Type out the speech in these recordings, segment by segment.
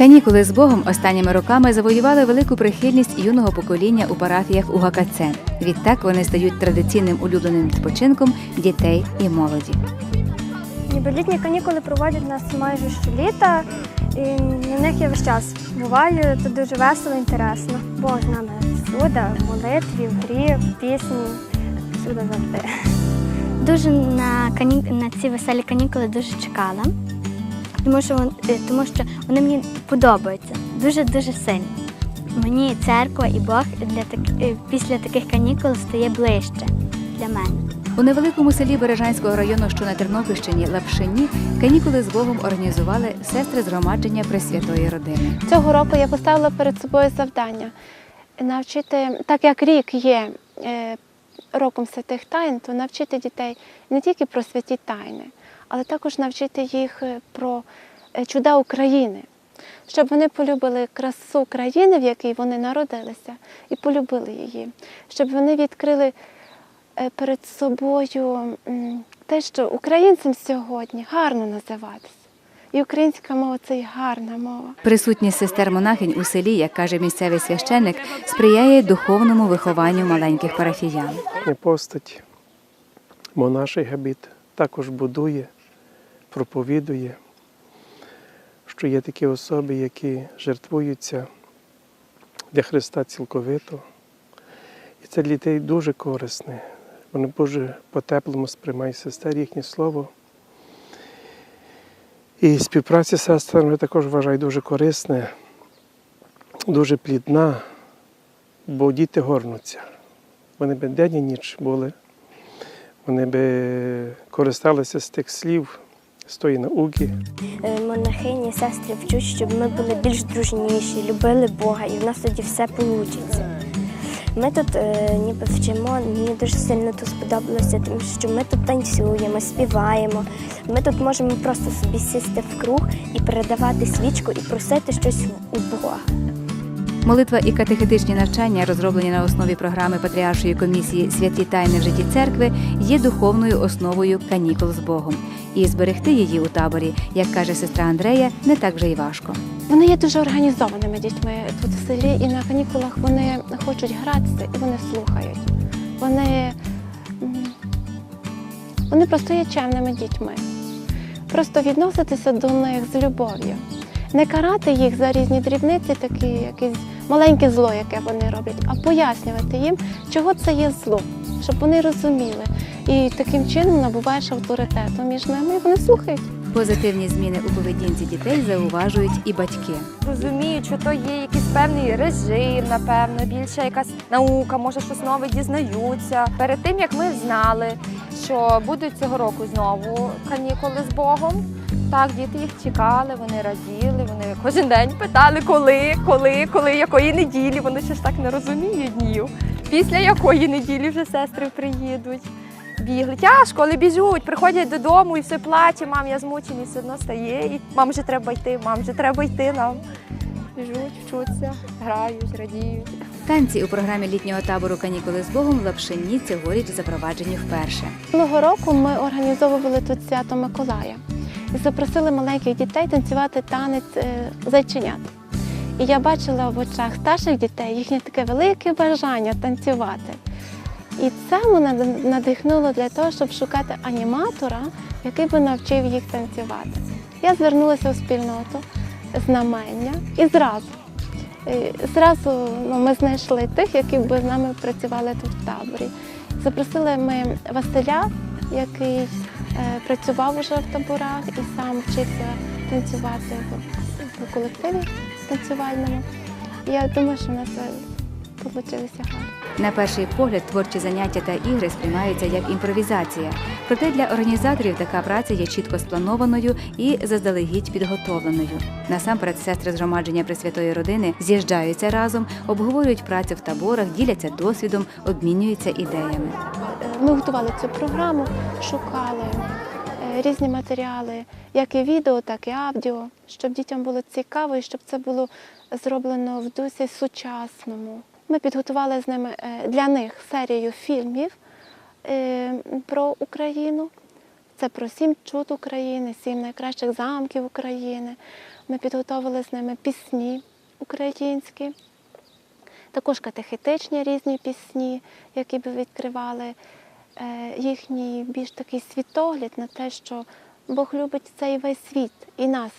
Канікули з Богом останніми роками завоювали велику прихильність юного покоління у парафіях УГКЦ. Відтак вони стають традиційним улюбленим відпочинком дітей і молоді. Ніби літні канікули проводять нас майже щоліта, і на них я весь час буваю. Це дуже весело, інтересно. Бог з нами всюди, в молитві, в грі, в пісні, всюди завжди. Дуже на, кані... на ці веселі канікули дуже чекала, тому що, вон- е, тому що вони мені подобаються дуже-дуже сильно. Мені церква і Бог для так... е, після таких канікул стає ближче для мене. У невеликому селі Бережанського району, що на Тернопільщині, Лапшині, канікули з Богом організували сестри згромадження Пресвятої родини. Цього року я поставила перед собою завдання навчити, так як рік є е, роком святих тайн, то навчити дітей не тільки про святі тайни, але також навчити їх е, про е, чуда України, щоб вони полюбили красу країни, в якій вони народилися, і полюбили її, щоб вони відкрили е, перед собою те, що українцям сьогодні гарно називатися. І українська мова це і гарна мова. Присутність сестер монахинь у селі, як каже місцевий священник, сприяє духовному вихованню маленьких парафіян. постать монаший габіт також будує, проповідує, що є такі особи, які жертвуються для Христа цілковито. І це для дітей дуже корисне. Вони дуже по-теплому сприймають сестер їхнє слово. І співпраця з сестрами також вважаю дуже корисне, дуже плідна, бо діти горнуться. Вони би день і ніч були, вони би користалися з тих слів, з тої науки. Е, Монахині, сестри вчуть, щоб ми були більш дружніші, любили Бога, і в нас тоді все вийде. Ми тут е, ніби вчимо, мені дуже сильно тут сподобалося, тому що ми тут танцюємо, співаємо. Ми тут можемо просто собі сісти в круг і передавати свічку і просити щось у Бога. Молитва і катехетичні навчання, розроблені на основі програми Патріаршої комісії Святі тайни в житті церкви, є духовною основою канікул з Богом. І зберегти її у таборі, як каже сестра Андрея, не так вже й важко. Вони є дуже організованими дітьми тут в селі, і на канікулах вони хочуть гратися і вони слухають. Вони, вони просто є чемними дітьми. Просто відноситися до них з любов'ю. Не карати їх за різні дрібниці, такі якісь маленьке зло, яке вони роблять, а пояснювати їм, чого це є зло, щоб вони розуміли. І таким чином набуваєш авторитету між ними, і вони слухають. Позитивні зміни у поведінці дітей зауважують і батьки. розуміють, що то є якийсь певний режим, напевно, більше якась наука, може щось нове дізнаються. Перед тим як ми знали, що будуть цього року знову канікули з Богом. Так, діти їх чекали, вони раділи, вони кожен день питали, коли, коли, коли, якої неділі. Вони ще ж так не розуміють днів. Після якої неділі вже сестри приїдуть. Бігли. Тяжко, але біжуть, приходять додому і все плаче, мам, я змучений, все одно стає. І мам вже треба йти, мам вже треба йти нам. Біжуть, вчуться, грають, радіють. Танці у програмі літнього табору Канікули з Богом в Лапшині цьогоріч запроваджені вперше. Минулого року ми організовували тут свято Миколая і запросили маленьких дітей танцювати танець е, зайченят. І я бачила в очах старших дітей їхнє таке велике бажання танцювати. І це мене надихнуло для того, щоб шукати аніматора, який би навчив їх танцювати. Я звернулася у спільноту знамення і зразу. е, Зразу ну, ми знайшли тих, які б з нами працювали тут в таборі. Запросили ми Василя, який працював уже в таборах і сам вчився танцювати в колективі танцювальному. Я думаю, що в нас вийшло гарно. На перший погляд творчі заняття та ігри сприймаються як імпровізація. Проте для організаторів така праця є чітко спланованою і заздалегідь підготовленою. Насамперед, сестри згромадження Пресвятої родини з'їжджаються разом, обговорюють працю в таборах, діляться досвідом, обмінюються ідеями. Ми готували цю програму, шукали е, різні матеріали, як і відео, так і аудіо, щоб дітям було цікаво і щоб це було зроблено в дусі сучасному. Ми підготували з ними е, для них серію фільмів е, про Україну. Це про сім чуд України, сім найкращих замків України. Ми підготовили з ними пісні українські, також катехетичні різні пісні, які би відкривали е, їхній більш такий світогляд на те, що Бог любить цей весь світ і нас.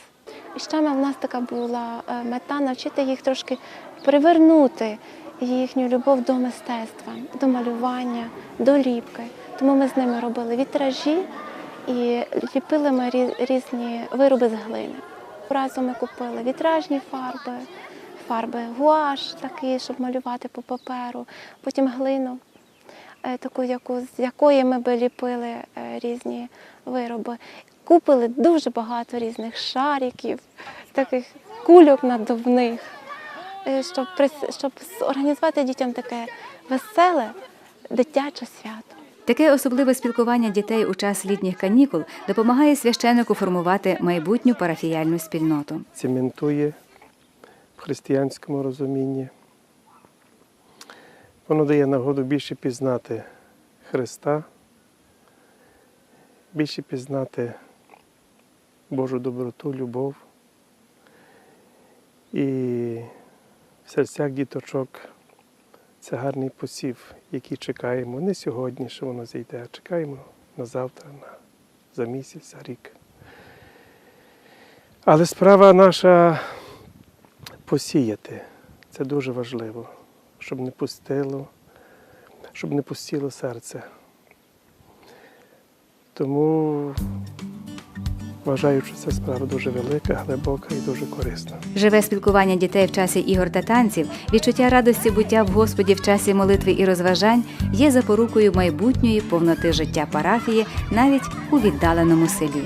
І ще в нас така була мета навчити їх трошки привернути їхню любов до мистецтва, до малювання, до ліпки. Тому ми з ними робили вітражі і ліпили ми різні вироби з глини. Разом ми купили вітражні фарби, фарби гуаш, такі, щоб малювати по паперу, потім глину, е, таку, яку, з якої ми би ліпили е, різні вироби. Купили дуже багато різних шариків, таких кульок надувних, щоб, щоб організувати дітям таке веселе дитяче свято. Таке особливе спілкування дітей у час літніх канікул допомагає священику формувати майбутню парафіяльну спільноту. цементує в християнському розумінні. Воно дає нагоду більше пізнати Христа, більше пізнати Божу доброту, любов. І в серцях діточок це гарний посів, який чекаємо не сьогодні, що воно зійде, а чекаємо на завтра, на, за місяць, за рік. Але справа наша посіяти. Це дуже важливо, щоб не пустило, щоб не пустіло серце. Тому вважаю, що це справа дуже велика, глибока і дуже корисна. Живе спілкування дітей в часі ігор та танців, відчуття радості буття в Господі в часі молитви і розважань є запорукою майбутньої повноти життя парафії навіть у віддаленому селі.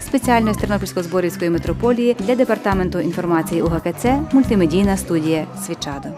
Спеціально з Тернопільсько-Зборівської митрополії для департаменту інформації УГКЦ мультимедійна студія Свічадо.